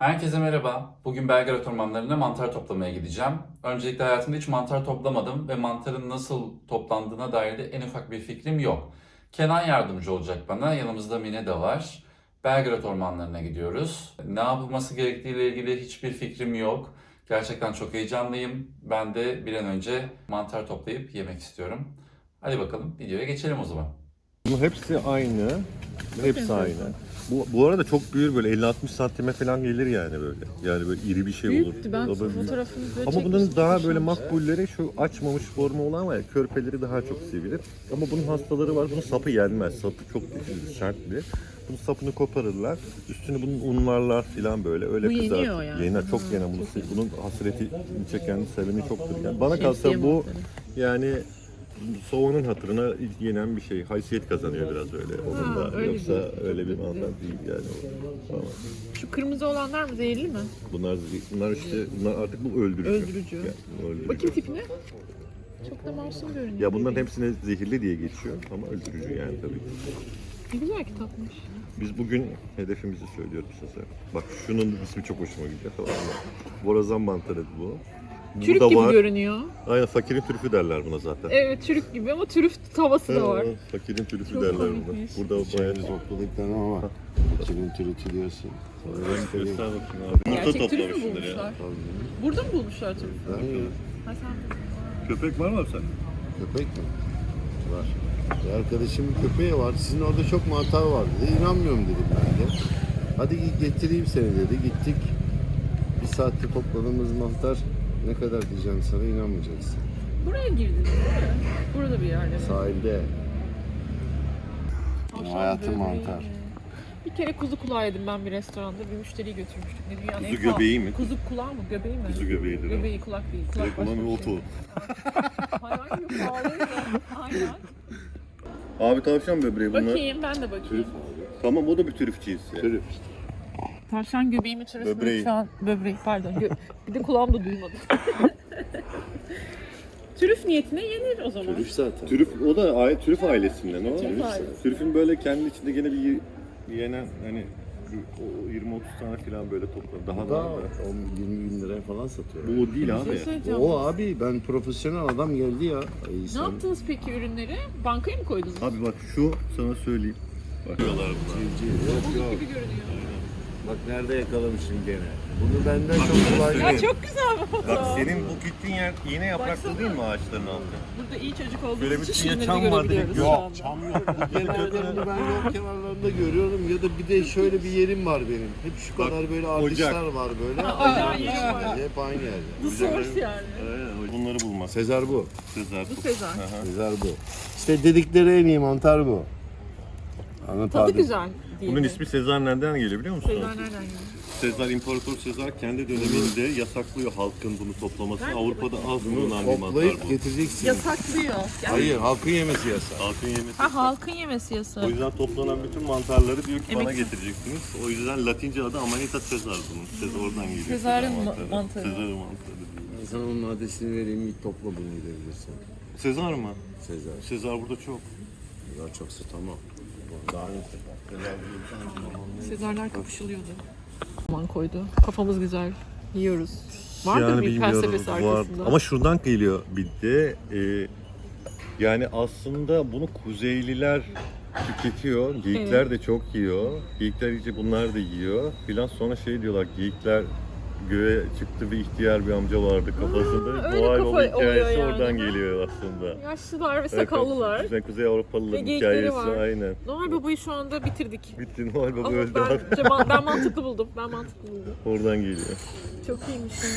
Herkese merhaba. Bugün Belgrad ormanlarında mantar toplamaya gideceğim. Öncelikle hayatımda hiç mantar toplamadım ve mantarın nasıl toplandığına dair de en ufak bir fikrim yok. Kenan yardımcı olacak bana. Yanımızda Mine de var. Belgrad ormanlarına gidiyoruz. Ne yapılması gerektiğiyle ilgili hiçbir fikrim yok. Gerçekten çok heyecanlıyım. Ben de bir an önce mantar toplayıp yemek istiyorum. Hadi bakalım videoya geçelim o zaman. Bunun hepsi aynı. Hepsi aynı. Bu, bu arada çok büyür böyle 50-60 santime falan gelir yani böyle. Yani böyle iri bir şey olur. Büyüktü ben da büyük. fotoğrafını böyle Ama bunun çekmiştim, daha böyle hoşlanmıştı. makbulleri şu açmamış formu olan var ya körpeleri daha çok sevilir. Ama bunun hastaları var. Bunun sapı yenmez. Sapı çok sertli. Bunun sapını koparırlar. Üstünü bunun unlarlar falan böyle. Öyle Bu kızartır. yeniyor yani. Yener, çok Ha, yenen. Bunun, hasreti çeken, seveni çoktur. Yani bana kalsa Şemsiye bu mantarı. yani soğanın hatırına yenen bir şey. Haysiyet kazanıyor biraz öyle onun da. öyle Yoksa bir- öyle bir mantar değil yani. o. Ama Şu kırmızı olanlar mı zehirli mi? bunlar bunlar işte bunlar artık bu öldürücü. Öldürücü. Yani öldürücü. Bakayım tipine. Çok da masum görünüyor. Ya bunların hepsine zehirli diye geçiyor ama öldürücü yani tabii ki. Ne güzel kitapmış. Biz bugün hedefimizi söylüyoruz size. Bak şunun ismi çok hoşuma gidiyor mı? Borazan mantarı bu. Çürük gibi var. görünüyor. Aynen fakirin türüfü derler buna zaten. Evet çürük gibi ama türüf tavası da var. Fakirin türüfü Çok derler buna. komikmiş. Burada bayağı bir topladıklarını ama kimin türütü diyorsun. Göster bakayım abi. Yumurta Gerçek türüf mü toplamışsındır ya. bulmuşlar? Burada mı bulmuşlar türüf? Ha sen Köpek var mı abi sen? Köpek mi? Var. Bir arkadaşımın köpeği var. Sizin orada çok mantar var dedi. İnanmıyorum dedim ben de. Hadi getireyim seni dedi. Gittik. Bir saatte topladığımız mantar ne kadar diyeceğim sana inanmayacaksın. Buraya girdiniz değil mi? Burada bir yerde. Sahilde. Tavşan hayatı böbreği. mantar. Bir kere kuzu kulağı yedim ben bir restoranda. Bir müşteriyi götürmüştük. Ne dünyanın Kuzu en pahalı- göbeği mi? Kuzu kulağı mı? Göbeği mi? Kuzu göbeğidir o. Göbeği kulak değil. Kulak başka bir otu. şey. Hayvan gibi pahalıydı. Aynen. Abi tavşan böbreği bunlar. Bakayım ben de bakayım. Tamam o da bir türüf cinsi. Türüf. Tavşan göbeği mi türüf mü? Böbreği. Şu an böbreği pardon. Gö- bir de kulağım da duymadı. türüf niyetine yenir o zaman. Türüf zaten. Türüf o da ay- türüf ailesinden o. Türüf ailesi. Türüfün böyle kendi içinde gene bir y- yenen hani o 20-30 tane falan böyle toplam daha Da da. 10-20 bin liraya falan satıyor. Bu o değil Bir abi. şey söyleyeceğim. O abi ben profesyonel adam geldi ya. Ay, Ne sen- yaptınız peki ürünleri? Bankaya mı koydunuz? Abi bak şu sana söyleyeyim. Bak. Yok Buz yok. gibi görünüyor. Bak nerede yakalamışsın gene. Bunu benden çok kolay Ya çok güzel bu foto. Bak senin bu gittiğin yer iğne yapraklı Baksana. değil mi ağaçların altı? Burada iyi çocuk olduğumuz Böyle bir için içinde şunları çam var görebiliyoruz direkt. şu Yok, anda. Çam yok. Bu kenarlarını ben yol kenarlarında görüyorum ya da bir de şöyle bir yerim var benim. Hep şu Bak, kadar böyle ocak. ardışlar var böyle. Yeri var. Hep aynı yerde. The source yani. Bunları bulmaz. Sezar bu. Sezar. Bu Sezar. Sezar bu. İşte dedikleri en iyi mantar bu. Anlat Tadı abi. güzel diye. Bunun ismi Sezar nereden geliyor biliyor musun? Sezar nereden geliyor? Sezar, İmparator Sezar kendi döneminde yasaklıyor halkın bunu toplaması. Ben Avrupa'da az bulunan bir mantar Toplayıp bu. getireceksin. Yasaklıyor. Yani, Hayır halkın yemesi yasak. Halkın yemesi. Ha halkın yemesi O yasak. yüzden toplanan bütün mantarları diyor ki bana Emek- getireceksiniz. O yüzden Latince adı Amanita Sezar bunun. Sezar oradan geliyor. Sezar'ın Sezar ma- mantarı. Sezar'ın mantarı. Ben sana onun adresini vereyim git topla bunu gidebilirsin. Sezar mı? Sezar. Sezar burada çok. Daha çoksa tamam. Daha iyi. Sezarlar kapışılıyordu. Aman koydu. Kafamız güzel. Yiyoruz. Vardır Yani bir bilmiyorum, felsefesi var. arkasında. Ama şuradan geliyor bir de e, yani aslında bunu Kuzeyliler tüketiyor. Geyikler de çok yiyor. Geyikler yiyince bunlar da yiyor. Filan sonra şey diyorlar geyikler göğe çıktı bir ihtiyar bir amca vardı kafasında. öyle Noel kafa Baba hikayesi yani. oradan geliyor aslında. Yaşlılar ve sakallılar. Evet, Kuzey Avrupalıların Ve geyikleri hikayesi var. aynen. Noel Baba'yı şu anda bitirdik. Bitti Noel Baba Ama öldü ben, abi. ben, ben mantıklı buldum. Ben mantıklı buldum. Oradan geliyor. Çok iyiymiş ya.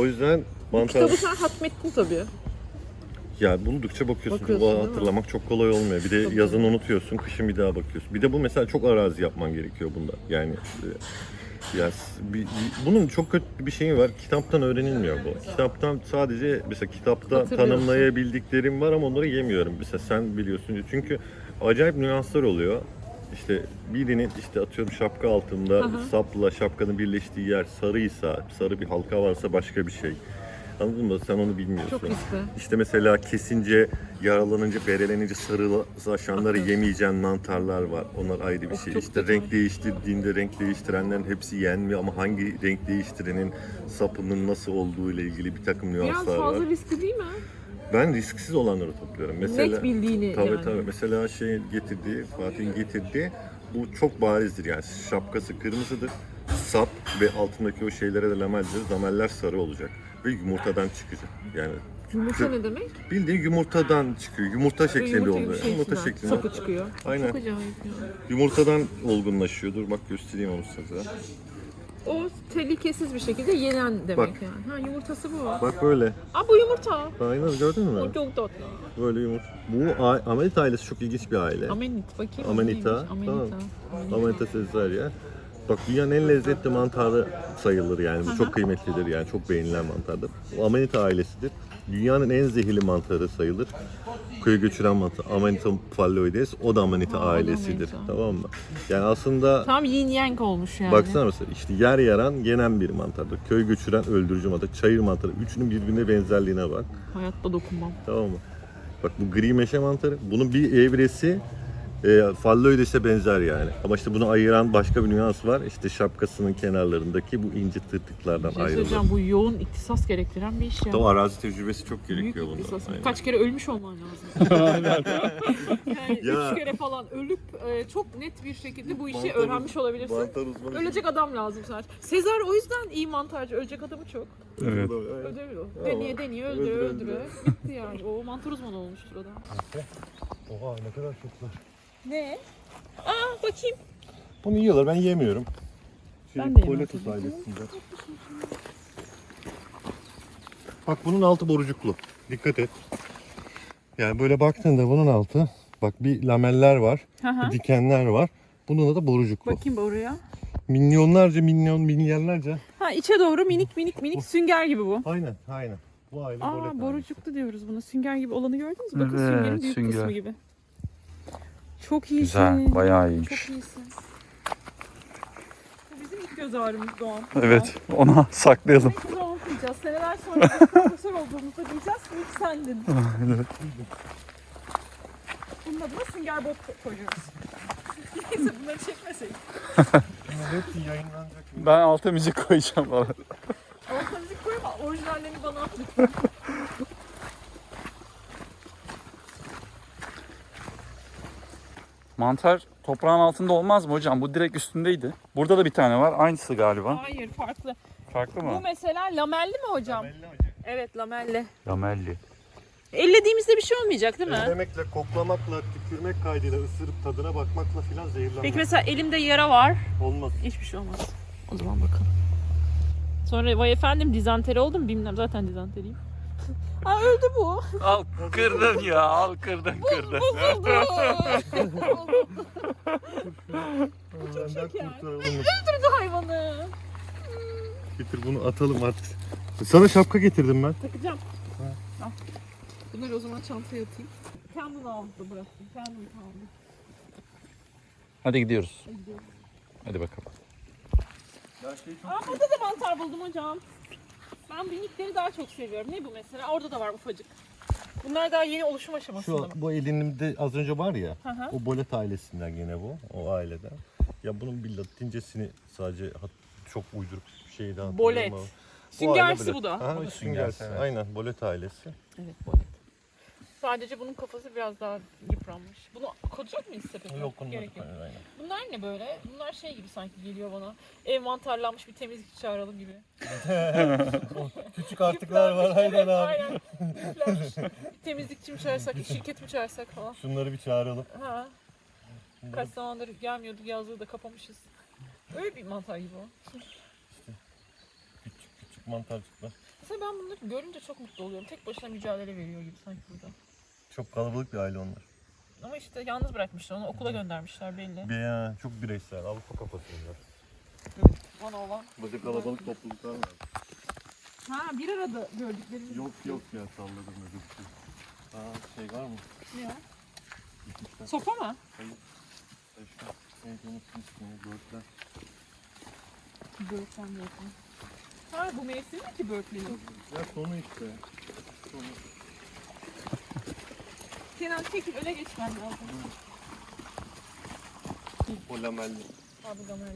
O yüzden mantar... Kitabı sen hatmettin tabii. Ya buldukça bakıyorsun. Bakıyorsun, Bu değil mi? hatırlamak çok kolay olmuyor. Bir de Tabii. yazın unutuyorsun, kışın bir daha bakıyorsun. Bir de bu mesela çok arazi yapman gerekiyor bunda. Yani e, ya bir, bir- bunun çok kötü bir şeyi var. Kitaptan öğrenilmiyor bu. Kitaptan sadece mesela kitapta Hatırlıyorsun. tanımlayabildiklerim var ama onları yemiyorum. Mesela sen biliyorsun. Çünkü acayip nüanslar oluyor. İşte birinin işte atıyorum şapka altında sapla şapkanın birleştiği yer sarıysa, sarı bir halka varsa başka bir şey. Anladın mı? Sen onu bilmiyorsun. Çok riskli. İşte mesela kesince, yaralanınca, berelenince sarılaşanları yemeyeceğin mantarlar var. Onlar ayrı bir Of, şey. çok İşte renk değiştirdiğinde renk değiştirenlerin hepsi yenmiyor ama hangi renk değiştirenin sapının nasıl olduğu ile ilgili bir takım Biraz nüanslar fazla var. riskli değil mi? Ben risksiz olanları topluyorum. Mesela Net bildiğini Tabii yani. tabii. Mesela şey getirdiği, Fatih'in getirdiği bu çok barizdir yani. Şapkası kırmızıdır. Sap ve altındaki o şeylere de lameldir. Lameller sarı olacak. Ve yumurtadan çıkacak. Yani Yumurta ne demek? bildiğin yumurtadan çıkıyor. Yumurta şeklinde Yumurta oluyor. şey yumurta şeklinde. Sapı çıkıyor. Aynen. Çok acayip ya. Yumurtadan olgunlaşıyor. Dur bak göstereyim onu size. O tehlikesiz bir şekilde yenen demek Bak. yani. Ha yumurtası bu. Bak böyle. Aa bu yumurta. Aynen gördün mü? O çok tatlı. Böyle yumurta. Bu a- Amelit ailesi çok ilginç bir aile. Amenit bakayım. Amanita, neymiş? Amanita. Amanita Caesarea. Bak dünyanın en lezzetli mantarı sayılır yani. Bu çok kıymetlidir yani. Çok beğenilen mantardır. Amanita ailesidir. Dünyanın en zehirli mantarı sayılır. Köye göçüren mantar. Amanita phalloides. O da Amanita ailesidir. Amanita. Tamam mı? Yani aslında Tam yin yang olmuş yani. Baksana mesela işte yer yaran yenen bir mantardır. Köy göçüren öldürücü mantar. Çayır mantarı. Üçünün birbirine benzerliğine bak. Hayatta dokunmam. Tamam mı? Bak bu gri meşe mantarı. Bunun bir evresi e, falloides'e benzer yani. Ama işte bunu ayıran başka bir nüans var. İşte şapkasının kenarlarındaki bu ince tırtıklardan şey ayrılır. söyleyeceğim bu yoğun iktisas gerektiren bir iş ya. Tabii arazi tecrübesi çok Büyük gerekiyor bunda. iktisas. Aynen. Kaç kere ölmüş olman lazım. yani Ya. üç kere falan ölüp e, çok net bir şekilde bu işi Mantar- öğrenmiş olabilirsin. Mantar uzmanı. Ölecek adam lazım sadece. Sezar o yüzden iyi mantarcı. Ölecek adamı çok. Evet. Öldürüyor. Ama Deniyor deniyor öldürüyor öldüre öldürüyor. Bitti yani. O mantar uzmanı olmuştur adam. Oha ne kadar çoklar. Ne? Aa bakayım. Bunu yiyorlar ben yemiyorum. Şey, Ben de Poletus ailesinde. Bak bunun altı borucuklu. Dikkat et. Yani böyle baktığında bunun altı bak bir lameller var, hı. dikenler var. Bunun da borucuklu. Bakayım oraya. Milyonlarca milyon milyarlarca. Ha içe doğru minik minik minik sünger gibi bu. Aynen aynen. Bu aile Aa borucuklu diyoruz buna. Sünger gibi olanı gördünüz mü? Bakın Evet, süngerin büyük sünger. kısmı gibi. Çok iyisin. Güzel, bayağı Çok iyiymiş. iyisin. Bu bizim ilk göz ağrımız Doğan. Evet, ona saklayalım. Belki Doğan diyeceğiz. Seneler sonra biz profesör olduğumuzda diyeceğiz ki ilk sendin. Bunun adına sünger bot koyuyoruz. Neyse bunları çekmesek. Hepsi yayınlanacak. Ben alta müzik koyacağım falan. Orta müzik koyma. Orijinallerini bana at lütfen. Mantar toprağın altında olmaz mı hocam? Bu direkt üstündeydi. Burada da bir tane var. Aynısı galiba. Hayır farklı. Farklı Bu mı? mesela lamelli mi hocam? Evet lamelli. Lamelli. Ellediğimizde bir şey olmayacak değil mi? Ellemekle, koklamakla, tükürmek kaydıyla, ısırıp tadına bakmakla filan zehirlenmek Peki mesela elimde yara var. olmaz. Hiçbir şey olmaz. O zaman bakalım. Sonra vay efendim dizanteri oldum bilmem zaten dizanteriyim. Aa öldü bu. Al kırdın ya, al kırdın kırdın. Bozuldu. Benden şeker. Öldürdü hayvanı. Getir bunu atalım artık. Sana şapka getirdim ben. Takacağım. Al. Bunları o zaman çantaya atayım. Kendim aldı bıraktım. Kendim aldım. Hadi gidiyoruz. Hadi gidelim. Hadi bakalım. Aa burada da mantar buldum hocam. Ben minikleri daha çok seviyorum. Ne bu mesela? Orada da var ufacık. Bunlar daha yeni oluşum aşamasında Şu mı? bu elimde az önce var ya. Hı hı. O bolet ailesinden yine bu. O aileden. Ya bunun bir latincesini sadece hat- çok uydurup bir şeyden hatırlıyorum Bolet. Süngersi bu da. Ha, süngersi. süngersi, evet. Aynen bolet ailesi. Evet bolet. Sadece bunun kafası biraz daha yıpranmış. Bunu mıyız sepete? Gerek yok. Aynen. Bunlar ne böyle? Bunlar şey gibi sanki geliyor bana. Ev mantarlanmış bir temizlikçi çağıralım gibi. Küçük artıklar var aynen abi. Aynen. Yüklenmiş. Bir temizlikçi mi çağırsak, bir şirket mi çağırsak falan. Şunları bir çağıralım. Ha. Kaç zamandır gelmiyorduk yazlığı da kapamışız. Öyle bir mantar gibi o. Küçük küçük mantarcıklar. Mesela ben bunları görünce çok mutlu oluyorum. Tek başına mücadele veriyor gibi sanki burada. Çok kalabalık bir aile onlar. Ama işte yalnız bırakmışlar onu okula göndermişler belli. Bir, ya, çok bireysel. Avrupa kafası bunlar. Bana olan. Burada kalabalık topluluklar var. Ha bir arada gördüklerimiz. Yok yok ya salladım öyle bir şey. Aa şey var mı? Ne o? Sopa mı? Başka. Neydi unuttum ismini. Börtler. Böğürtlen yapayım. Ha bu mevsim mi ki börtlenin? Ya sonu işte. Kenan çekil öne geçmen lazım. O lamelli. Abi gamer.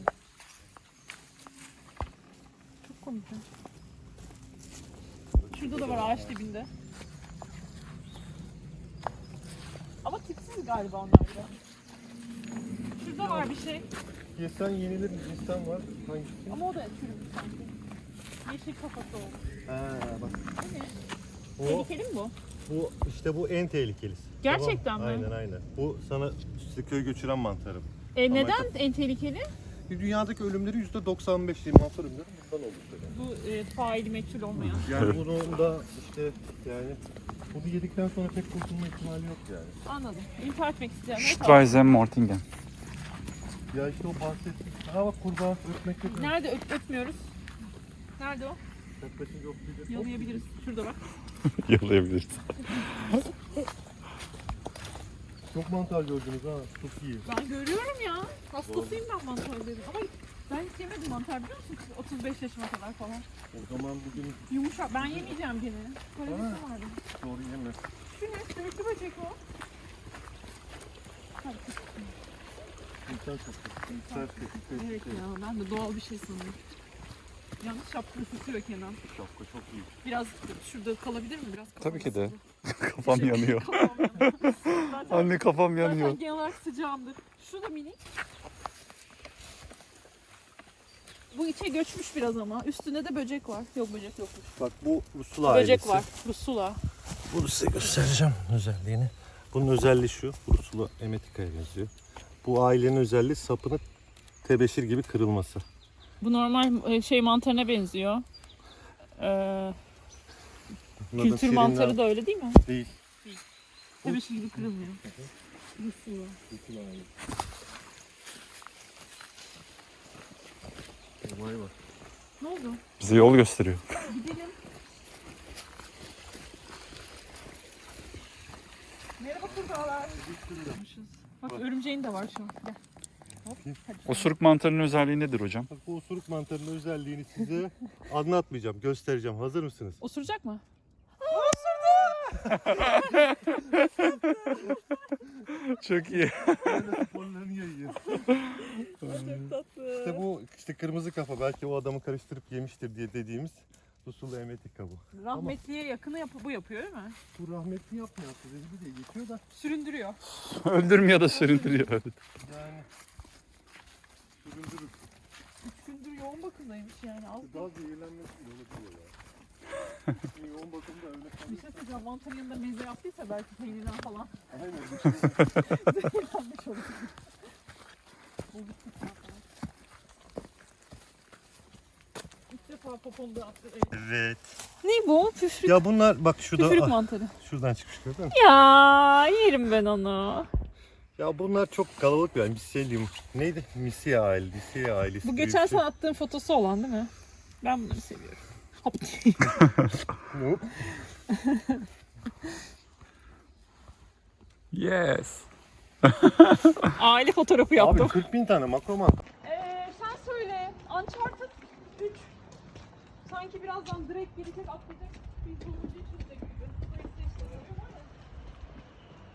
Çok komik. Şurada da var ağaç dibinde. Ama tipsiz galiba onlar da. Şurada var bir şey Yesen yenilir bir cinsten var. Hangisi? ama o da çürümüş sanki. Yeşil kafası olmuş. Ha bak. Bu ne? Tehlikeli mi bu? bu işte bu en tehlikelisi. Gerçekten mi? Aynen aynen. Bu sana işte köy göçüren mantarı. E, Ama neden en tehlikeli? Dünyadaki ölümleri %95 mantar ölümleri bundan oluşuyor. Bu e, faili meçhul olmayan. Yani bunun da işte yani bunu yedikten sonra pek kurtulma ihtimali yok yani. Anladım. İntihar etmek isteyenler tamam. Streisand Mortingen. Ya işte o bahsettiğim. Ha bak kurbağa öpmek yok. Nerede öp, öpmüyoruz? Nerede o? Yaklaşınca okuyacak. Yalayabiliriz. Şurada bak. Yalayabiliriz. Çok mantar gördünüz ha. Çok iyi. Ben görüyorum ya. Hastasıyım ben mantarların. Ama ben hiç yemedim mantar biliyor musun? 35 yaşıma kadar falan. O zaman bugün Yumuşak. Ben yemeyeceğim gene. Böyle bir Ha. şey vardı. doğru yeme. Şu ne? Sümüklü böcek o. Hadi. İnsan çok İnsan çok Evet ya ben de doğal bir şey sanıyorum. Yalnız şapkayı tutuyor Kenan. Şapka çok iyi. Biraz şurada kalabilir mi? Biraz Tabii ki de. yanıyor. Kafam yanıyor. Zaten- Anne kafam yanıyor. Zaten genel olarak sıcağımdır. Şu da minik. Bu içe göçmüş biraz ama. Üstünde de böcek var. Yok böcek yokmuş. Bak bu Rusula ailesi. Böcek var. Rusula. Bunu size göstereceğim özelliğini. Bunun özelliği şu. Rusula emetika'ya benziyor. Bu ailenin özelliği sapının tebeşir gibi kırılması. Bu normal e, şey mantarına benziyor. Ee, kültür mantarı da öyle değil mi? değil. Tebeşir gibi kırılmıyor. Rusula. Vay vay. Ne oldu? Bize yol gösteriyor. Gidelim. Merhaba kurbağalar. Bak örümceğin de var şu an. Gel. Osuruk mantarının özelliği nedir hocam? Bak bu osuruk mantarının özelliğini size anlatmayacağım, göstereceğim. Hazır mısınız? Osuracak mı? Çok iyi. Böyle sporlarını yayıyor. Çok tatlı. İşte bu işte kırmızı kafa belki o adamı karıştırıp yemiştir diye dediğimiz Rusula emetika bu. Rahmetliye yakını yap bu yapıyor değil mi? Bu rahmetli yapmıyor. Size diye geçiyor da Süründürüyor. Öldürmüyor da süründürüyor. Evet. yani süründürür. Üç gündür yoğun bakımdaymış yani. Al. Daha zehirlenmesi yolu diyor ya. Şimdi yoğun bakımda öyle Bir şey söyleyeceğim. Mantarın yanında meze yaptıysa belki peynirden falan Aynen. bir şey- zehirlenmiş olur. Bulduk tutma falan. İlk defa popomda attı. Evet. Evet. Ne bu? Püfrük. Ya bunlar bak şurada Püfrük ah, mantarı. şuradan çıkmış gördün mü? Ya yerim ben onu. Ya bunlar çok kalabalık yani miselyum. Neydi? Misya ailesi. Misya ailesi. Bu geçen bir şey. sana attığın fotosu olan değil mi? Ben bunu seviyorum. Hop. Hop. Yes. Aile fotoğrafı yaptım. Abi 40 bin tane makro mantar. Ee, sen söyle. Uncharted 3. Sanki birazdan direkt gelecek atlayacak. Bir sonuncu içinde gibi. PlayStation'da var ya. Ne o?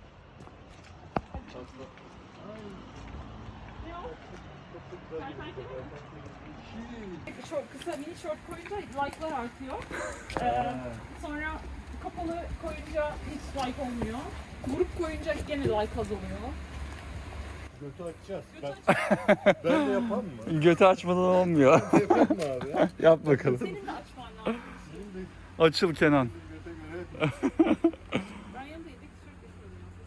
Kertenkele mi? Çok kısa mini short koyunca like'lar artıyor. Ee, sonra kapalı koyunca hiç like olmuyor. Grup koyunca gene like azalıyor. Götü açacağız. Götü Ben, ben de yapalım mı? Götü açmadan olmuyor. Yapalım mı abi ya? Yap bakalım. Senin de açman lazım. Açıl Kenan.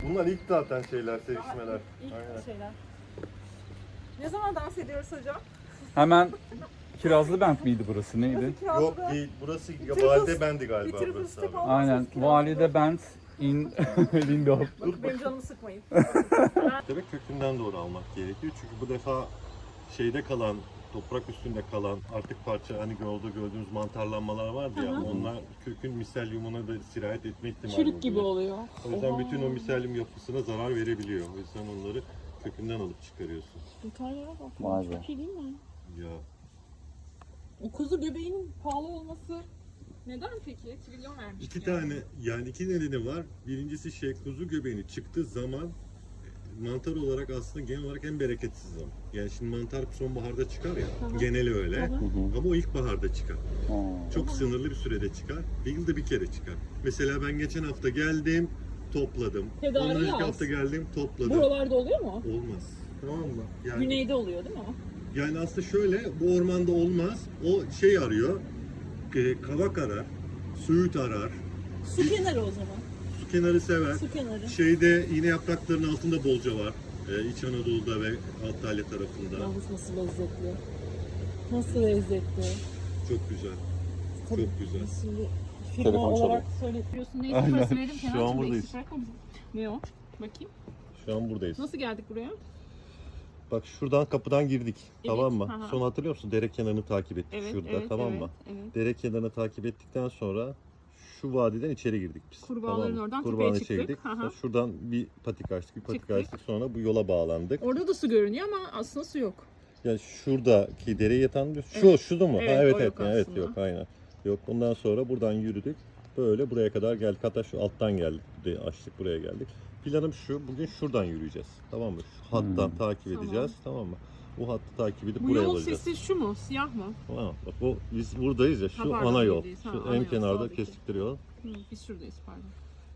Bunlar ilk zaten şeyler, sevişmeler. İlk Aynen. şeyler. Ne zaman dans ediyoruz hocam? Hemen Kirazlı Bent miydi burası neydi? Yok değil. Burası valide bendi galiba triple burası abi. Aynen. Valide Bent in Lindorf. Bak benim canımı sıkmayın. Demek kökünden doğru almak gerekiyor. Çünkü bu defa şeyde kalan, toprak üstünde kalan artık parça hani yolda gördüğümüz mantarlanmalar vardı ya Hı hı. onlar kökün miselyumuna da sirayet etme ihtimali Çürük gibi oluyor. O yüzden Oha. bütün o miselyum yapısına zarar verebiliyor. O yüzden onları kökünden alıp çıkarıyorsun. Detaylara bak. Vay be. Çok iyi değil mi? Ya O kuzu göbeğinin pahalı olması neden peki? Trilyon vermiş. İki tane yani iki nedeni var. Birincisi şey kuzu göbeğini çıktığı zaman mantar olarak aslında genel olarak en bereketsiz zaman. Yani şimdi mantar sonbaharda çıkar ya. Tamam. Geneli öyle. Tamam. Ama o ilkbaharda çıkar. Ha. Çok sınırlı bir sürede çıkar. Bir yılda bir kere çıkar. Mesela ben geçen hafta geldim, topladım. Tedariği Ondan önceki az. hafta geldim, topladım. Buralarda oluyor mu? Olmaz. Tamam mı? Yani, Güneyde oluyor değil mi? yani aslında şöyle, bu ormanda olmaz. O şey arıyor, e, kavak arar, söğüt arar, Su kenarı o zaman. Su kenarı sever. Su kenarı. Şeyde iğne yapraklarının altında bolca var. Ee, İç Anadolu'da ve Antalya tarafında. Yalnız nasıl lezzetli. Nasıl lezzetli. Çok güzel. Tabii Çok güzel. Şimdi firma Telefon olarak söyletiyorsun. Neyse Aynen. verelim. Şu an buradayız. eksik bırakma bizi. Ne o? Bakayım. Şu an buradayız. Nasıl geldik buraya? Bak şuradan kapıdan girdik. tamam mı? hı. Sonra hatırlıyor musun? Dere kenarını takip ettik Evet, şurada. evet, tamam evet, mı? evet. Dere kenarını takip ettikten sonra şu vadiden içeri girdik biz. Kurbağaların mı? oradan Kurbağanın tepeye çıktık. girdik. Şuradan bir patik açtık, bir patik Çıktık. açtık. Sonra bu yola bağlandık. Orada da su görünüyor ama aslında su yok. Yani şuradaki dereye yatan şu Evet. şu da mı? Evet, ha, evet o evet yok yani evet yok aynen. Yok ondan sonra buradan yürüdük. Böyle buraya kadar geldik. Hatta şu alttan geldik. Açtık buraya geldik. Planım şu. Bugün şuradan yürüyeceğiz. Tamam mı? Şu hattan Hmm. takip Tamam. edeceğiz. Tamam mı? Bu hattı takip edip Bu buraya yol sesi şu mu? Siyah mı? Tamam. Bak o biz buradayız ya. Şu Ha, pardon, ana yol. Ha, Şu ana en yol, kenarda sağdaki. kestikleri yol. Hı, biz şuradayız pardon.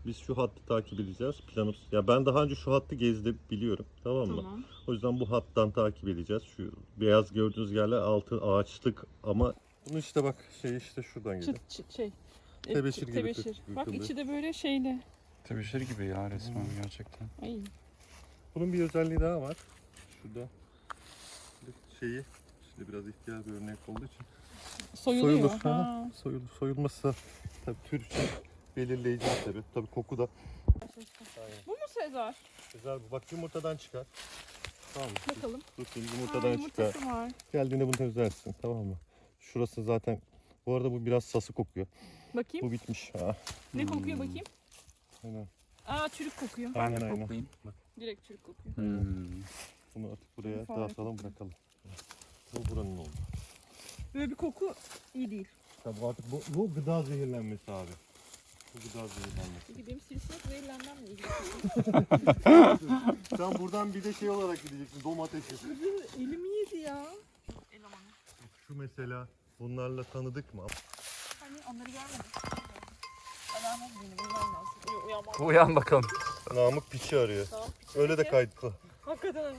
Biz şu hattı takip edeceğiz. Planımız. Ya ben daha önce şu hattı gezdim biliyorum. Tamam mı? Tamam. O yüzden bu hattan takip edeceğiz. Şu beyaz gördüğünüz yerler altı ağaçlık ama bunu işte bak şey işte şuradan gidiyor. Çıt çıt şey. E, Tebeşir gibi Tebeşir. kırk- Bak kırkıldı. içi de böyle şeyli. Tebeşir gibi ya resmen gerçekten. Ay. Bunun bir özelliği daha var. Şurada şeyi şimdi biraz ihtiyar bir örnek olduğu için Soyuluyor. soyulur. Ha. Soyulur. Soyulması tabii tür için belirleyici tabii. Tabii koku da. Bu mu Sezar? Güzel bu. Bak yumurtadan çıkar. Tamam mı? Bakalım. Dur şimdi Ha, yumurtadan çıkar. yumurtası var. Geldiğinde bunu temizlersin. Tamam mı? Şurası zaten bu arada bu biraz sası kokuyor. Bakayım. Bu bitmiş. Ha. Ne kokuyor bakayım? Aynen. Aa çürük kokuyor. Ben Aynen, de aynen. koklayayım. Direkt çürük kokuyor. Hmm. Bunu artık buraya Fare dağıtalım bırakalım. Bu buranın oldu. Böyle bir koku iyi değil. Tabii artık bu, bu gıda zehirlenmesi abi. Bu gıda zehirlenmesi. Çünkü benim sivrisinek zehirlenmemle ilgili. Sen buradan bir de şey olarak gideceksin domatesi. Elimi yedi ya. Elemanı. Şu mesela bunlarla tanıdık mı? Hani onları görmedim. Alarmaz beni bilmem lazım. Uy- uyanmam. Uyan bakalım. Namık piçi arıyor. Öyle de kayıtlı. Hakikaten.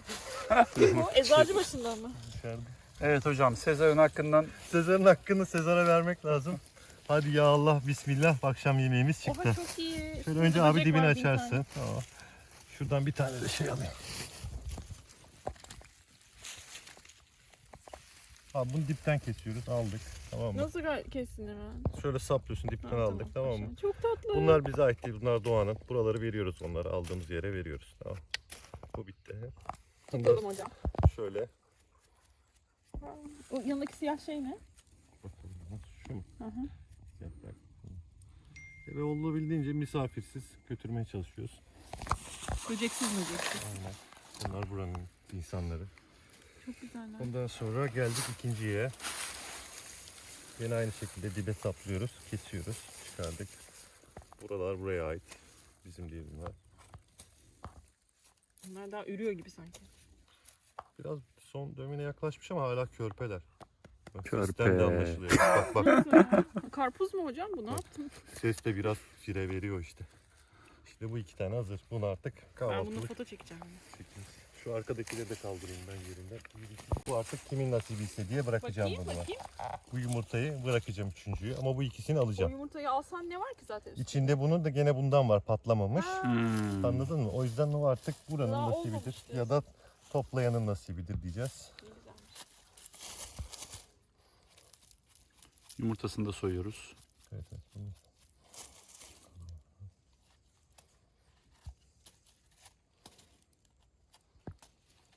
Kim o? Eczacı başından mı? Dışarıda. Evet hocam Sezar'ın hakkından Sezar'ın hakkını Sezar'a vermek lazım. Hadi ya Allah bismillah akşam yemeğimiz çıktı. Oha çok iyi. Şöyle önce abi dibini var bin tane. açarsın. Tamam. Şuradan bir tane de şey alayım. Abi bunu dipten kesiyoruz. Aldık. Tamam mı? Nasıl ga- kestin hemen? Şöyle saplıyorsun dipten Ha, aldık. Tamam mı? Çok tatlı. Bunlar bize ait değil. Bunlar doğanın. Buraları veriyoruz onlara. Aldığımız yere veriyoruz. Tamam. Bu bitti. Tutalım hocam. şöyle. O yanındaki siyah şey ne? Bakalım. Şu mu? Hı hı. Yaprak. Ve olabildiğince misafirsiz götürmeye çalışıyoruz. Böceksiz böceksiz. Aynen. Bunlar buranın insanları. Çok güzeller. Ondan sonra geldik ikinciye. Yine aynı şekilde dibe saplıyoruz, kesiyoruz, çıkardık. Buralar buraya ait. Bizim değil bunlar. Bunlar daha ürüyor gibi sanki. Biraz son dönemine yaklaşmış ama hala körpeler. Bak, Körpe. Sesten de anlaşılıyor. Bak bak? Karpuz mu hocam bu? Ne yaptın? ses de biraz fire veriyor işte. İşte bu iki tane hazır. Bunu artık Ben bununla kahvaltılık foto çekeceğim. çekeceğiz. Şu arkadakileri de kaldırayım ben yerinden. Bu artık kimin nasibiyse diye bırakacağım Bakayım bunu. bakayım. Bu yumurtayı bırakacağım üçüncüyü ama bu ikisini O alacağım. yumurtayı alsan ne var ki zaten? İçinde bunun da gene bundan var patlamamış. Ha, Hmm. Anladın mı? O yüzden o artık buranın Daha nasibidir olmamıştı. ya da toplayanın nasibidir diyeceğiz. güzelmiş. Yumurtasını da soyuyoruz. Evet, evet. bunu-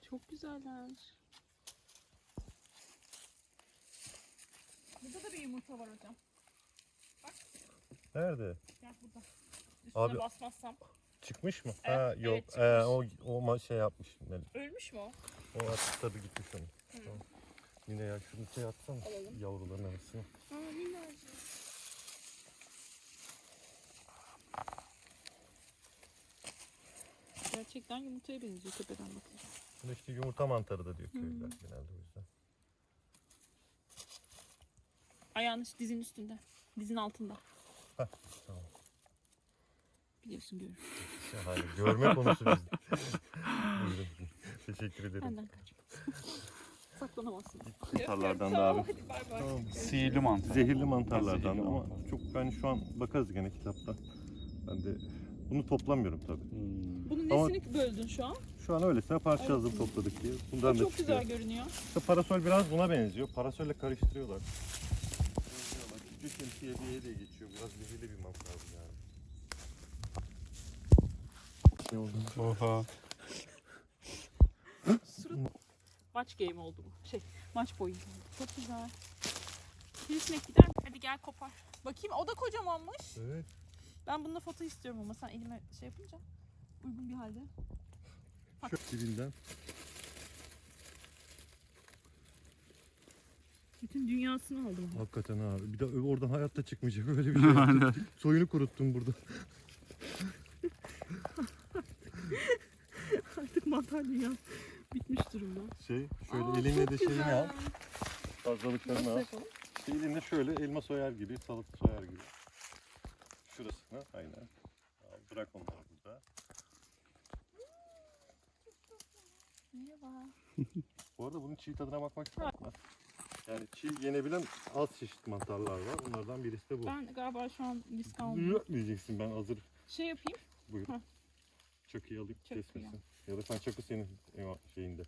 Çok güzeller. Burada da bir yumurta var hocam. Nerede? Gel burada. Üstüne Abi- basmazsam. Çıkmış mı? Evet, ha evet, yok. çıkmış. Ee, o o ma- şey yapmış. Melih. Ölmüş mü o? O artık tadı gitmiş onun. Tamam. Yine ya şunu şey atsana Alalım. yavruların arasına. Aa minnacık. Gerçekten yumurtaya benziyor tepeden bakınca. Buna işte yumurta mantarı da diyor köylüler genelde o yüzden. Ayağın dizin üstünde. Dizin altında. Heh, tamam. Biliyorsun görür. Şahane. Görme konusu bizde. Teşekkür ederim. Benden kaçma. Saklanamazsın. Mantarlardan da Tamam, abi. Tamam. Sihirli mantar. Zehirli mantarlardan Zehirli ama mantar. çok ben şu an bakarız gene kitapta. Ben de bunu toplamıyorum tabii. Hmm. Bunun Ama- nesini böldün şu an? Şu an öylesine parça Evet. topladık diye. O Bundan da çok çıkıyor. güzel görünüyor. İşte parasol biraz buna benziyor. Parasolle karıştırıyorlar. Küçük şemsiye diye de geçiyor. Biraz zehirli bir mantar bu yani. Ne oldu? Oha. Maç game oldu bu. Şey, maç boyu. Çok güzel. Sivrisinek gider mi? Hadi gel kopar. Bakayım o da kocamanmış. Evet. Ben bununla foto istiyorum ama sen elime şey yapınca uygun bir halde. Şu dibinden. Bütün dünyasını aldım. Hakikaten abi. Bir de oradan hayatta çıkmayacak öyle bir şey. Soyunu kuruttum burada. Artık mantar dünya bitmiş durumda. Şey şöyle Aa, eline çok de şeyini güzel. al. Fazlalıklarını al. yapalım? İşte elinde şöyle elma soyar gibi, salata soyar gibi. Şurasına aynen. Bırak onları burada. Merhaba. Bu arada bunun çiğ tadına bakmak misin? Yani çiğ yenebilen az çeşit mantarlar var. Bunlardan birisi de bu. Ben galiba şu an risk almıyorum. Yok diyeceksin ben hazır. Şey yapayım. Buyur. Heh. Çakıyı alayım Çakı kesmesin. Ya da sen çakı senin şeyinde.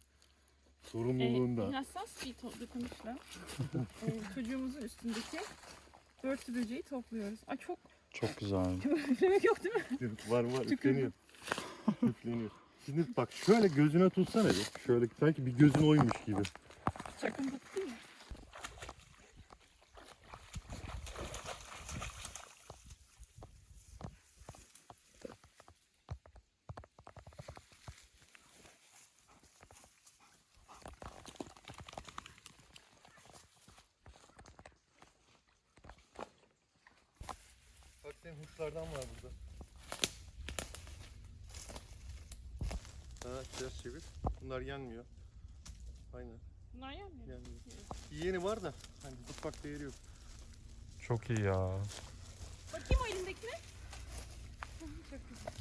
Sorumluluğunda. Ee, hassas bir dokunuşla ee, çocuğumuzun üstündeki börtü böceği topluyoruz. Ay çok Çok güzel. üflemek yok değil mi? var var üfleniyor. üfleniyor. Şimdi bak şöyle gözüne tutsana bir. Şöyle sanki bir gözün oymuş gibi. Çakın tuttu değil mi? Bak senin hurçlardan var burada. Ha ters çevir. Bunlar yenmiyor. Aynen Bunlar yenmiyor. yenmiyor. Yiyeni var da hani mutfak değeri yok. Çok iyi ya. Bakayım o elindekine. Çok güzel.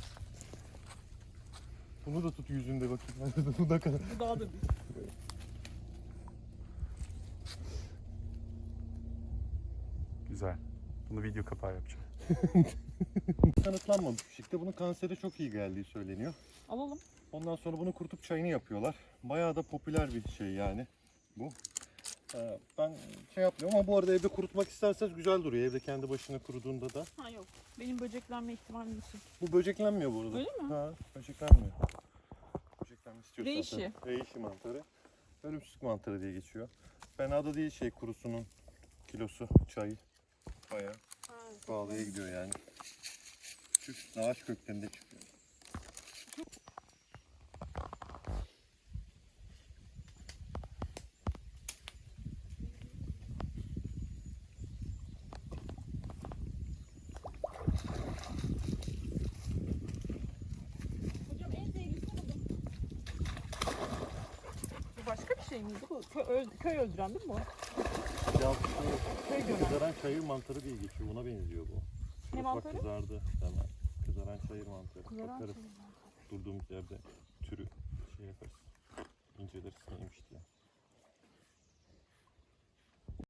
Bunu da tut yüzünde bakayım. Bu da kadar. Bu daha da büyük. Güzel. Bunu video kapağı yapacağım. Kanıtlanmamış bir şekilde bunun kansere çok iyi geldiği söyleniyor. Alalım. Ondan sonra bunu kurutup çayını yapıyorlar. Bayağı da popüler bir şey yani bu. Ee, ben şey yapmıyorum ama bu arada evde kurutmak isterseniz güzel duruyor. Evde kendi başına kuruduğunda da. Ha yok. Benim böceklenme ihtimalim yüksek. Bu böceklenmiyor bu arada. Öyle mi? Ha, böceklenmiyor. Böceklenme istiyorsan Reishi. tabii. Reishi mantarı. Ölümsüzlük mantarı diye geçiyor. Fena da değil şey kurusunun kilosu, çayı. Bayağı pahalıya gidiyor yani. Şu ağaç köklerinde çıkıyor. Hocam en zevklisi bu. Bu başka bir köy, öl- köy öldüren değil mi bu? Ya Köy bu gören. kızaran çayır mantarı diye geçiyor. Ona benziyor bu. Ne Bak mantarı? kızardı hemen. Kızaran çayır mantarı. Kızaran Bakarız durduğumuz yerde türü şey yaparız. İnceleriz neymiş diye.